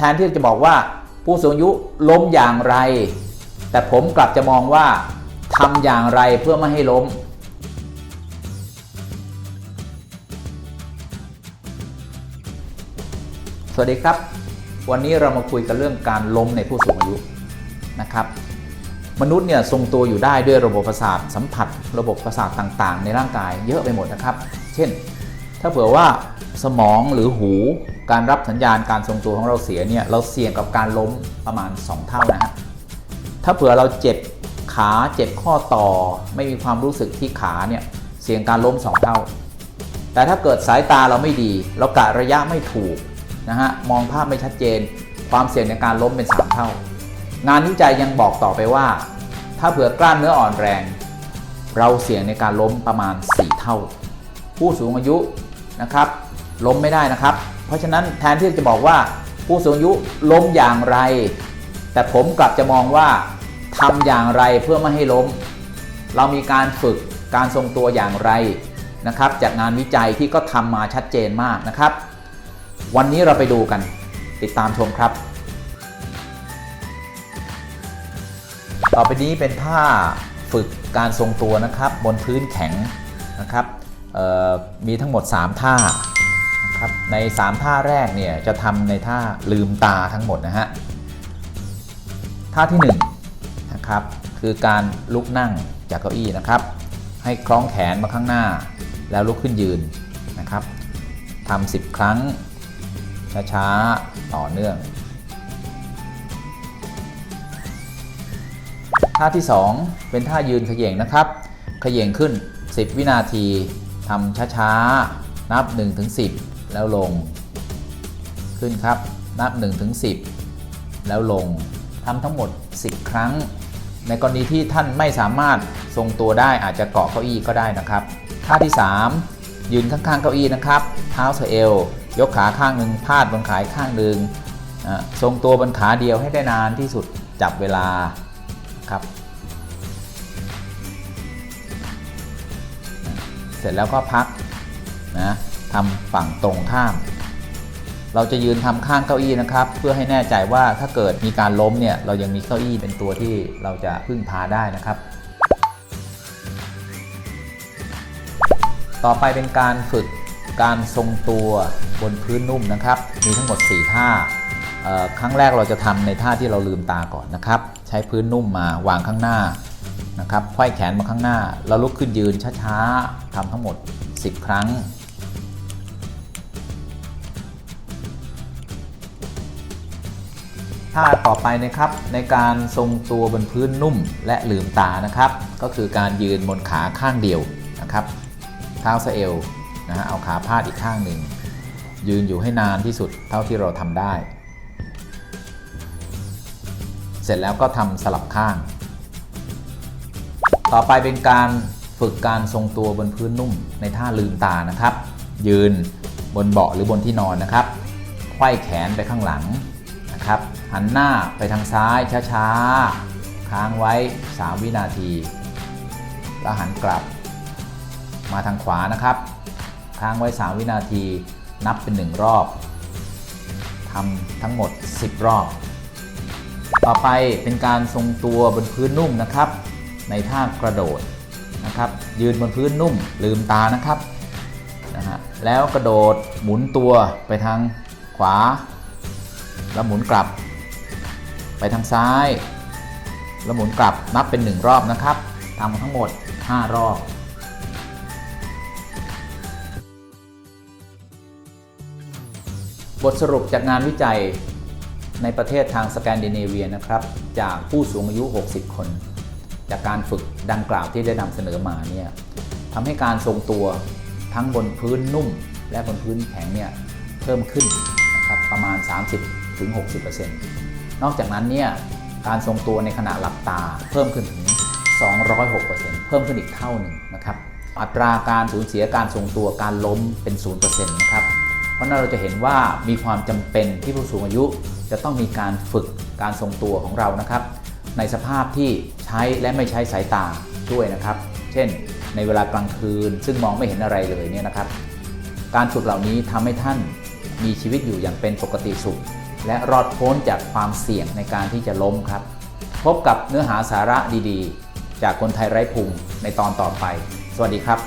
แทนที่จะบอกว่าผู้สูงอายุล้มอย่างไร แต่ผมกลับจะมองว่าทำอย่างไรเพื่อไม่ให้ล้ม สวัสดีครับ วันนี้เรามาคุยกันเรื่องการล้มในผู้สูงอายุนะครับ มนุษย์เนี่ยทรงตัวอยู่ได้ด้วยระบบประสาทสัมผัส ระบบประสาทต่างๆ ในร่างกายเยอะไปหมดนะครับ เช่น ถ้าเผื่อว่าสมองหรือหู การรับสัญญาณการทรงตัวของเราเสียเนี่ยเราเสี่ยงกับการล้มประมาณ 2 เท่านะฮะถ้าเผื่อเราเจ็บขาเจ็บข้อต่อไม่มีความรู้สึกที่ขาเนี่ยเสี่ยงการล้ม 2 เท่า แต่ถ้าเกิดสายตาเราไม่ดี เรากะระยะไม่ถูกนะฮะมองภาพไม่ชัดเจน ความเสี่ยงในการล้มเป็น 3 เท่า งานวิจัยยังบอกต่อไปว่า ถ้าเผื่อกล้ามเนื้ออ่อนแรง เราเสี่ยงในการล้มประมาณ 4 เท่า ผู้สูงอายุนะครับล้มไม่ได้นะครับ เพราะฉะนั้นแทนที่จะบอกว่าผู้สูงอายุล้มอย่างไร แต่ผมกลับจะมองว่าทำอย่างไรเพื่อไม่ให้ล้ม เรามีการฝึกการทรงตัวอย่างไรนะครับ จากงานวิจัยที่ก็ทำมาชัดเจนมากนะครับ วันนี้เราไปดูกันติดตามชมครับ ต่อไปนี้เป็นท่าฝึกการทรงตัวนะครับ บนพื้นแข็งนะครับมีทั้งหมด 3 ท่า ครับใน 3 ท่าแรกเนี่ยจะทำในท่าลืมตาทั้งหมดนะฮะ ท่าที่1นะครับคือการลุกนั่งจากเก้าอี้นะครับ ให้คล้องแขนมาข้างหน้า แล้วลุกขึ้นยืนนะครับทำ10 ครั้ง ช้าๆ ต่อเนื่อง ท่าที่ 2 เป็นท่ายืนเขย่งนะครับเขย่งขึ้น 10 วินาทีทำช้าๆ นับ 1-10 แล้วลง ขึ้นครับนับ1-10 แล้วลงทำทั้งหมด 10 ครั้ง ในกรณีที่ท่านไม่สามารถทรงตัวได้อาจจะเกาะเก้าอี้ก็ได้นะครับท่าที่ 3 ยืนข้างๆเก้าอี้นะครับ เท้าสะเอวยกขาข้างหนึ่งพาดบนขาอีกข้างหนึ่งทรงตัวบนขาเดียวให้ได้นานที่สุดจับเวลาครับ เสร็จแล้วก็พักนะ ทำฝั่งตรงข้าม เราจะยืนทำข้างเก้าอี้นะครับ เพื่อให้แน่ใจว่าถ้าเกิดมีการล้มเนี่ยเรายังมีเก้าอี้เป็นตัวที่เราจะพึ่งพาได้นะครับ ต่อไปเป็นการฝึกการทรงตัวบนพื้นนุ่มนะครับ มีทั้งหมด 4 ท่าเอ่อครั้งแรกเราจะทำในท่าที่เราลืมตาก่อนนะครับ ใช้พื้นนุ่มมาวางข้างหน้านะครับไขว้แขนมาข้างหน้า แล้วลุกขึ้นยืนช้าๆทำทั้งหมด 10 ครั้ง ท่าต่อไปนะครับในการทรงตัวบนพื้นนุ่มและลืมตานะครับ ก็คือการยืนบนขาข้างเดียวนะครับเท้าสะเอวนะฮะเอาขาพาดอีกข้างหนึ่งยืนอยู่ให้นานที่สุดเท่าที่เราทำได้ เสร็จแล้วก็ทำสลับข้าง ต่อไปเป็นการฝึกการทรงตัวบนพื้นนุ่มในท่าลืมตานะครับ ยืนบนเบาะหรือบนที่นอนนะครับไขว้แขนไปข้างหลัง นะครับ หันหน้าไปทางซ้ายช้าๆ ค้างไว้ 3 วินาที แล้วหันกลับ มาทางขวานะครับ ค้างไว้ 3 วินาที นับเป็น 1 รอบทำทั้งหมด 10 รอบ ต่อไปเป็นการทรงตัวบนพื้นนุ่มนะครับ ในท่ากระโดดนะครับ ยืนบนพื้นนุ่มลืมตานะครับนะฮะแล้วกระโดดหมุนตัวไปทางขวา แล้วหมุนกลับ ไปทางซ้าย แล้วหมุนกลับนับเป็น 1 รอบนะครับทำทั้งหมด 5 รอบบทสรุปจากงานวิจัยในประเทศทางสแกนดิเนเวียนะครับ จากผู้สูงอายุ 60 คน จากการฝึกดังกล่าวที่ได้นำเสนอมาเนี่ยทำให้การทรงตัวทั้งบนพื้นนุ่มและบนพื้นแข็งเนี่ยเพิ่มขึ้น นะครับประมาณ30-60%นอกจากนั้นเนี่ยการทรงตัวในขณะหลับตาเพิ่มขึ้นถึง 206%เพิ่มขึ้นอีกเท่าหนึ่งนะครับอัตราการสูญเสียการทรงตัวการล้มเป็น 0%นะครับเพราะนั้นเราจะเห็นว่ามีความจำเป็นที่ผู้สูงอายุจะต้องมีการฝึกการทรงตัวของเรานะครับ ในสภาพที่ใช้และไม่ใช้สายตาด้วยนะครับ เช่น ในเวลากลางคืนซึ่งมองไม่เห็นอะไรเลยเนี่ยนะครับ การฝึกเหล่านี้ทำให้ท่าน มีชีวิตอยู่อย่างเป็นปกติสุข และรอดพ้นจากความเสี่ยงในการที่จะล้มครับ พบกับเนื้อหาสาระดีๆ จากคนไทยไร้ภูมิในตอนต่อไป สวัสดีครับ